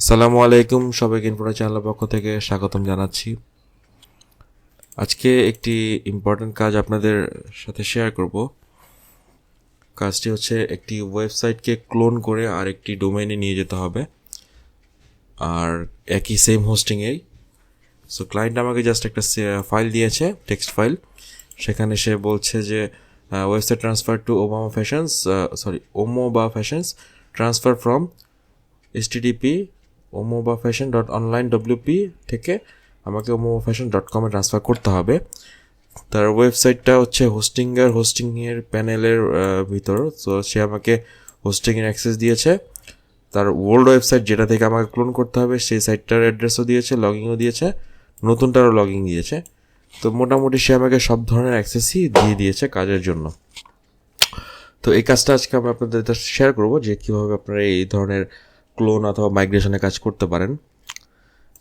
আসসালামু আলাইকুম সবাইকে ইনফোটা চ্যানেলের পক্ষ থেকে স্বাগতম জানাচ্ছি। আজকে একটি ইম্পর্ট্যান্ট কাজ আপনাদের সাথে শেয়ার করব। কাজটি হচ্ছে একটি ওয়েবসাইটকে ক্লোন করে আর একটি ডোমেইনে নিয়ে যেতে হবে। আর একই সেম হোস্টিংয়েই সো ক্লায়েন্ট আমাকে জাস্ট একটা ফাইল দিয়েছে টেক্সট ফাইল সেখানে সে বলছে যে website transfer to Obama fashions sorry Omoba fashions transfer from STDP Omoba fashion dot online WP থেকে আমাকে ওমোবা ফ্যাশন ডট কমে ট্রান্সফার করতে হবে। তার ওয়েবসাইটটা হচ্ছে হোস্টিংয়ের হোস্টিংয়ের প্যানেলের ভিতর। তো সে আমাকে হোস্টিংয়ের অ্যাক্সেস দিয়েছে। তার ওল্ড ওয়েবসাইট যেটা থেকে আমাকে ক্লোন করতে হবে, সেই সাইটটার অ্যাড্রেসও দিয়েছে লগইনও দিয়েছে, নতুনটারও লগ দিয়েছে। তো মোটামুটি সে আমাকে সব ধরনের অ্যাক্সেসই দিয়ে দিয়েছে কাজের জন্য। তো এই কাজটা আজকে আমি আপনাদের শেয়ার করব যে কীভাবে আপনারা এই ধরনের ক্লোন অথবা মাইগ্রেশনে কাজ করতে পারেন।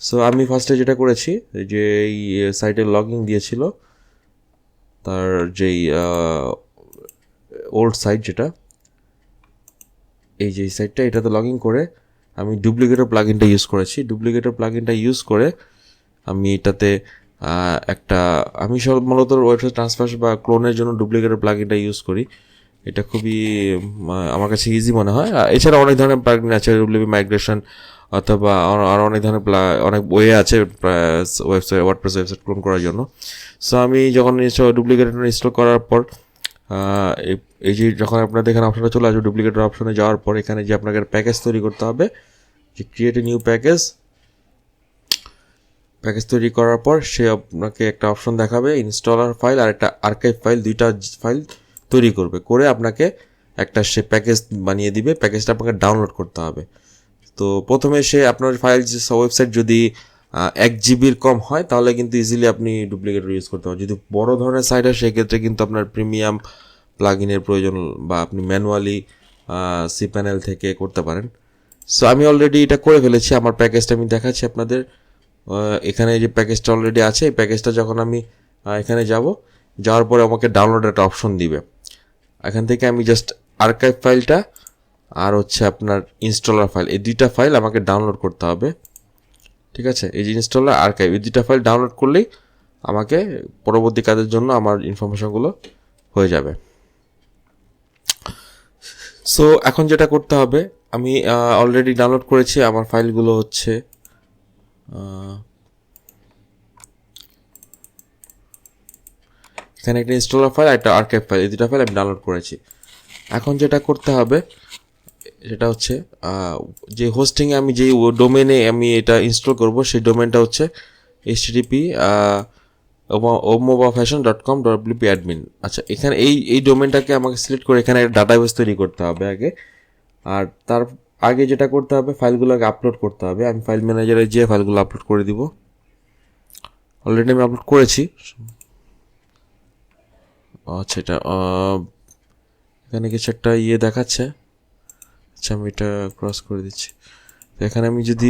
সো আমি ফার্স্টে যেটা করেছি, যে এই সাইটে লগ দিয়েছিল, তার যেই ওল্ড সাইট যেটা, এই যে সাইটটা এটাতে লগ ইন করে আমি ডুপ্লিকেটর প্লাগ ইনটা ইউজ করেছি। ডুপ্লিকেটর প্লাগ ইনটা ইউজ করে আমি এটাতে একটা, আমি সব মূলত ওয়েবসাইট ট্রান্সফার বা ক্লোনের জন্য ডুপ্লিকেটর প্লাগ ইনটা ইউজ করি। এটা খুবই আমার কাছে ইজি মনে হয়। এছাড়া অনেক ধরনের আছে ডব্লিউবি মাইগ্রেশন অথবা আরও অনেক ধরনের অনেক ওয়ে আছে ওয়েবসাইট ওয়ার্ডপ্রেস ওয়েবসাইট ক্লোন করার জন্য। সো আমি যখন ডুপ্লিকেটর ইনস্টল করার পর এই যে যখন আপনাদের এখানে অপশনটা চলে আসবে ডুপ্লিকেটর অপশনে যাওয়ার পর এখানে যে আপনাকে প্যাকেজ তৈরি করতে হবে, যে create a new package package তৈরি করার পর সে আপনাকে একটা অপশন দেখাবে ইনস্টলার ফাইল আর একটা আর্কাইভ ফাইল দুইটা ফাইল তৈরি করবে, করে আপনাকে একটা সে প্যাকেজ বানিয়ে দিবে, প্যাকেজটা আপনাকে ডাউনলোড করতে হবে। তো প্রথমে সে আপনার ফাইল ওয়েবসাইট যদি এক জিবির কম হয়, তাহলে কিন্তু ইজিলি আপনি ডুপ্লিকেটর ইউজ করতে পারেন যদি বড় ধরনের সাইট হয় সেক্ষেত্রে কিন্তু আপনার প্রিমিয়াম প্লাগ ইনের প্রয়োজন বা আপনি ম্যানুয়ালি সি প্যানেল থেকে করতে পারেন। সো আমি অলরেডি এটা করে ফেলেছি, আমার প্যাকেজটা আমি দেখাচ্ছি আপনাদের। এখানে যে প্যাকেজটা অলরেডি আছে, এই প্যাকেজটা যখন আমি এখানে যাব, যাওয়ার পরে আমাকে ডাউনলোড একটা অপশন দিবে। এখান থেকে আমি জাস্ট আর্কাইভ ফাইলটা আর হচ্ছে আপনার ইনস্টলার ফাইল এই দুইটা ফাইল আমাকে ডাউনলোড করতে হবে। ঠিক আছে? এই যে ইনস্টলার আর্কাইভ এই দুইটা ফাইল ডাউনলোড করলেই আমাকে পরবর্তী কাজের জন্য আমার ইনফরমেশনগুলো হয়ে যাবে। সো এখন যেটা করতে হবে, আমি অলরেডি ডাউনলোড করেছি, আমার ফাইলগুলো হচ্ছে এখানে একটা ইনস্টলার ফাইল একটা আর্কাইভ ফাইল এই দুটা ফাইল আমি ডাউনলোড করেছি। এখন যেটা করতে হবে, সেটা হচ্ছে যে হোস্টিংয়ে আমি যেই ডোমেনে আমি এটা ইনস্টল করব, সেই ডোমেনটা হচ্ছে H TP Omoba fashion dot com WP admin আচ্ছা এখানে এই এই ডোমেনটাকে আমাকে সিলেক্ট করে এখানে একটা ডাটাবেস তৈরি করতে হবে আগে। আর তার আগে যেটা করতে হবে ফাইলগুলোকে আপলোড করতে হবে। আমি ফাইল ম্যানেজারে যে ফাইলগুলো আপলোড করে দিব। অলরেডি আমি আপলোড করেছি। আচ্ছা এটা এখানে কিছু একটা ইয়ে দেখাচ্ছে। আচ্ছা আমি এটা ক্রস করে দিচ্ছি। এখানে আমি যদি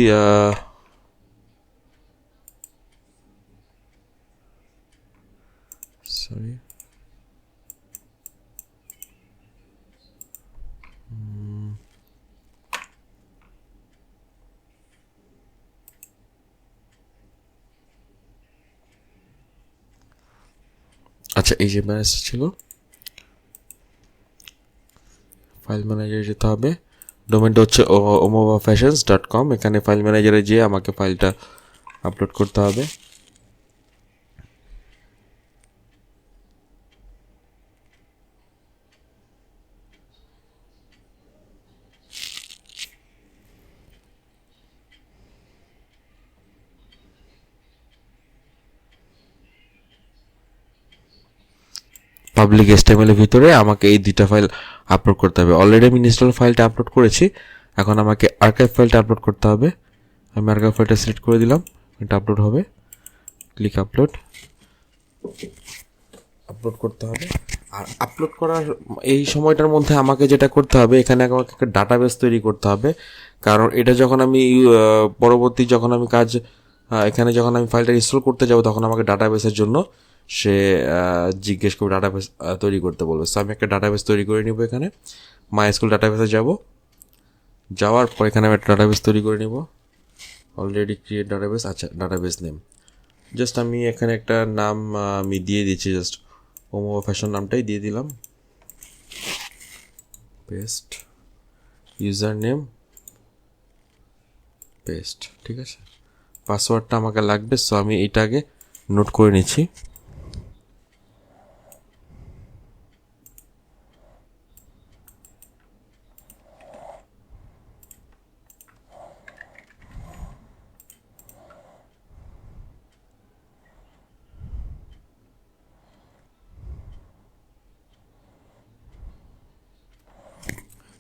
সরি আচ্ছা এই যে ম্যানেজ ছিল। ফাইল ম্যানেজারে যেতে হবে। ডোমেনটা হচ্ছে ওমোভা ফ্যাশনস ডট কম এখানে ফাইল ম্যানেজারে যেয়ে আমাকে ফাইলটা আপলোড করতে হবে। পাবলিক এস্টেমেলের ভিতরে আমাকে এই দুইটা ফাইল আপলোড করতে হবে। অলরেডি আমি ইনস্টল ফাইলটা আপলোড করেছি। এখন আমাকে আর্কাইভ ফাইলটা আপলোড করতে হবে। আমি আর্কাইভ ফাইলটা সিলেক্ট করে দিলাম। এটা আপলোড হবে। ক্লিক আপলোড আপলোড করতে হবে। আর আপলোড করার এই সময়টার মধ্যে আমাকে যেটা করতে হবে, এখানে আমাকে একটা ডাটাবেস তৈরি করতে হবে। কারণ এটা যখন আমি পরবর্তী যখন আমি কাজ এখানে যখন আমি ফাইলটা ইনস্টল করতে যাব, তখন আমাকে ডাটাবেসের জন্য সে জিজ্ঞেস করবে ডাটাবেস তৈরি করতে বলবে। সো আমি একটা ডাটাবেস তৈরি করে নিব এখানে। মাই স্কুল ডাটাবেসে যাব। যাওয়ার পর এখানে আমি একটা ডাটাবেস তৈরি করে নিব। অলরেডি ক্রিয়েট ডাটাবেস আচ্ছা ডাটাবেস নেম জাস্ট আমি এখানে একটা নাম আমি দিয়ে দিচ্ছি জাস্ট ওমো ফ্যাশন নামটাই দিয়ে দিলাম। পেস্ট ইউজার নেম পেস্ট ঠিক আছে? পাসওয়ার্ডটা আমাকে লাগবে সো আমি এটা আগে নোট করে নিচ্ছি।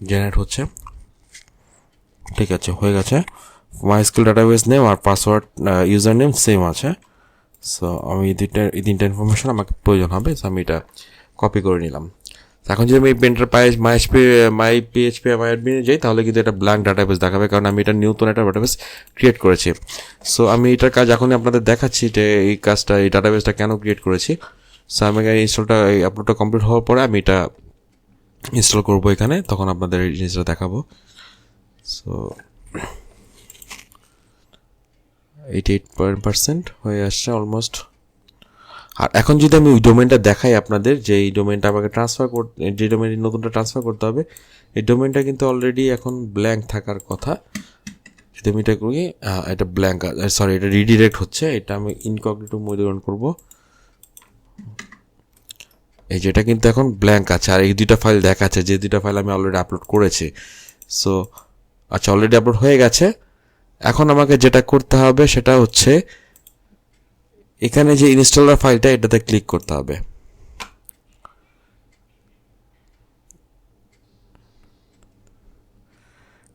জেনারেট হচ্ছে। ঠিক আছে, হয়ে গেছে। মাই স্কুল ডাটাবেস নেম আর পাসওয়ার্ড ইউজার নেম সেম আছে। সো আমি এই দুইটা, এই তিনটা ইনফরমেশন আমাকে প্রয়োজন হবে সো আমি এটা কপি করে নিলাম। এখন যদি আমি পেন্টার পাই my SP my PHP my অ্যাডমিনে যাই, তাহলে কিন্তু এটা ব্ল্যাঙ্ক ডাটাবেস দেখাবে, কারণ আমি এটা নতুন একটা ডাটাবেস ক্রিয়েট করেছি। সো আমি এটার কাজ এখনই আপনাদের দেখাচ্ছি যে এই কাজটা, এই ডাটাবেসটা কেন ক্রিয়েট করেছি। সো আমি ইনস্টলটা আপলোডটা কমপ্লিট হওয়ার পরে আমি এটা ইনস্টল করব এখানে, তখন আপনাদের এই জিনিসটা দেখাবো। So eighty eight point percent হয়ে আসছে অলমোস্ট আর এখন যদি আমি ওই ডোমেনটা দেখাই আপনাদের, যে এই ডোমেনটা আমাকে ট্রান্সফার করতে যে ডোমেন নতুনটা ট্রান্সফার করতে হবে, এই ডোমেনটা কিন্তু অলরেডি এখন ব্ল্যাঙ্ক থাকার কথা। যদি আমি এটা করি এটা ব্ল্যাঙ্ক সরি এটা রিডিরেক্ট হচ্ছে, এটা আমি ইনকগনিটো মূল্যায়ন করব। এই যেটা কিন্তু এখন ব্ল্যাঙ্ক আছে, আর এই দুইটা ফাইল দেখাচ্ছে, যে দুইটা ফাইল আমি অলরেডি আপলোড করেছি। সো আচ্ছা অলরেডি আপলোড হয়ে গেছে। এখন আমাকে যেটা করতে হবে সেটা হচ্ছে, এখানে যে ইনস্টলার ফাইলটা এটাতে ক্লিক করতে হবে।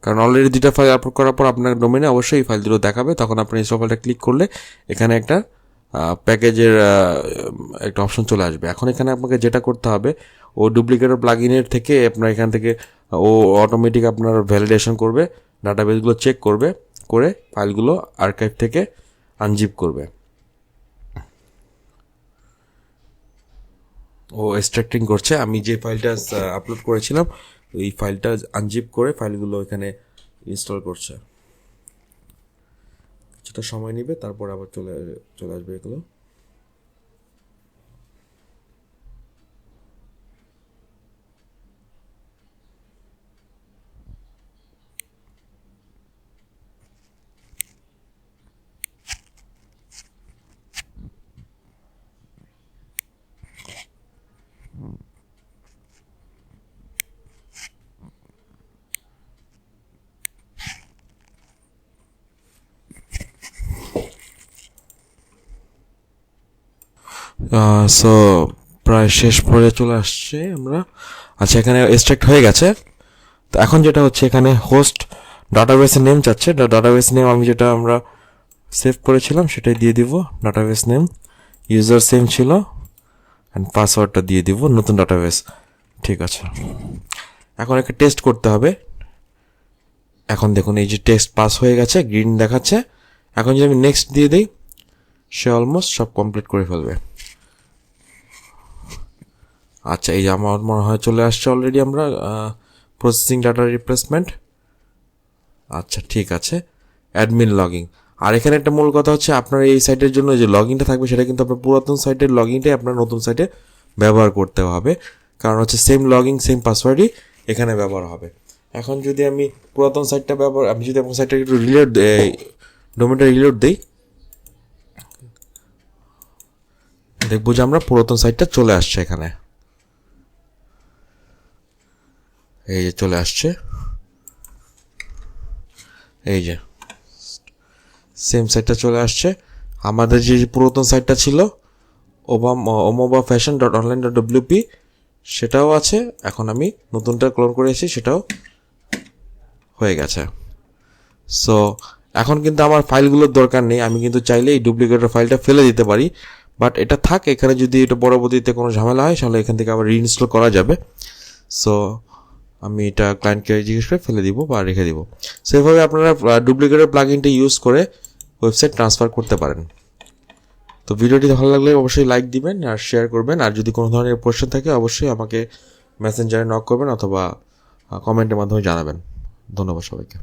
কারণ অলরেডি দুটা ফাইল আপলোড করার পর আপনার ডোমেনে অবশ্যই এই ফাইল দুটো দেখাবে। তখন আপনি ইনস্টল ফাইলটা ক্লিক করলে এখানে একটা প্যাকেজের একটা অপশন চলে আসবে। এখন এখানে আপনাকে যেটা করতে হবে, ও ডুপ্লিকেটর প্লাগইনের থেকে আপনার এখান থেকে, ও অটোমেটিক আপনার ভ্যালিডেশন করবে ডাটাবেসগুলো চেক করবে, করে ফাইলগুলো আর্কাইভ থেকে আনজিপ করবে। ও এক্সট্রাক্টিং করছে। আমি যে ফাইলটা আপলোড করেছিলাম এই ফাইলটা আনজিপ করে ফাইলগুলো এখানে ইনস্টল করছে। সেটা সময় নেবে তারপর আবার চলে চলে আসবে এগুলো। সো প্রায় শেষ পরে চলে আসছে আমরা। আচ্ছা এখানে এক্সট্রাক্ট হয়ে গেছে। তো এখন যেটা হচ্ছে, এখানে হোস্ট ডাটাবেসের নেম চাচ্ছে। ডাটাবেস নেম আমি যেটা আমরা সেভ করেছিলাম, সেটাই দিয়ে দিব। ডাটাবেস নেম ইউজার সেম ছিল। অ্যান্ড পাসওয়ার্ডটা দিয়ে দিব, নতুন ডাটাবেস ঠিক আছে। এখন একটা টেস্ট করতে হবে। এখন দেখুন, এই যে টেস্ট পাস হয়ে গেছে গ্রিন দেখাচ্ছে। এখন যদি আমি নেক্সট দিয়ে দিই, সে অলমোস্ট সব কমপ্লিট করে ফেলবে। আচ্ছা এই যে আমার মনে হয় চলে আসছে অলরেডি আমরা প্রসেসিং ডাটা রিপ্লেসমেন্ট আচ্ছা ঠিক আছে। অ্যাডমিন লগিং আর এখানে একটা মূল কথা হচ্ছে, আপনার এই সাইটের জন্য যে লগইনটা থাকবে, সেটা কিন্তু আপনার পুরাতন সাইটের লগইনটাই আপনার নতুন সাইটে ব্যবহার করতে হবে। কারণ হচ্ছে সেম লগইন সেম পাসওয়ার্ডই এখানে ব্যবহার হবে। এখন যদি আমি পুরাতন সাইটটা ব্যবহার, আমি যদি আপনার সাইটটা একটু রিলোড ডোমেনটা রিলোড দিই, দেখব যে আমরা পুরাতন সাইটটা চলে আসছে এখানে। এই যে চলে আসছে। এই যে সেম সাইটটা চলে আসছে। আমাদের যে পুরাতন সাইটটা ছিল ovum Omoba fashion dot online dot WP সেটাও আছে। এখন আমি নতুনটা ক্লোন করেছি সেটাও হয়ে গেছে। সো এখন কিন্তু আমার ফাইলগুলোর দরকার নেই। আমি কিন্তু চাইলে এই ডুপ্লিকেটের ফাইলটা ফেলে দিতে পারি। বাট এটা থাক, এখানে যদি এটা পরবর্তীতে কোনো ঝামেলা হয়, তাহলে এখান থেকে আবার রিইনস্টল করা যাবে। সো আমি এটা ক্লায়েন্টকে জিজ্ঞেস করে ফেলে দিব বা রেখে দিব। সেভাবে আপনারা ডুপ্লিকেটের প্লাগইনটা ইউজ করে ওয়েবসাইট ট্রান্সফার করতে পারেন। তো ভিডিওটি ভালো লাগলে অবশ্যই লাইক দিবেন আর শেয়ার করবেন। আর যদি কোনো ধরনের প্রশ্ন থাকে, অবশ্যই আমাকে মেসেঞ্জারে নক করবেন অথবা কমেন্টের মাধ্যমে জানাবেন। ধন্যবাদ সবাইকে।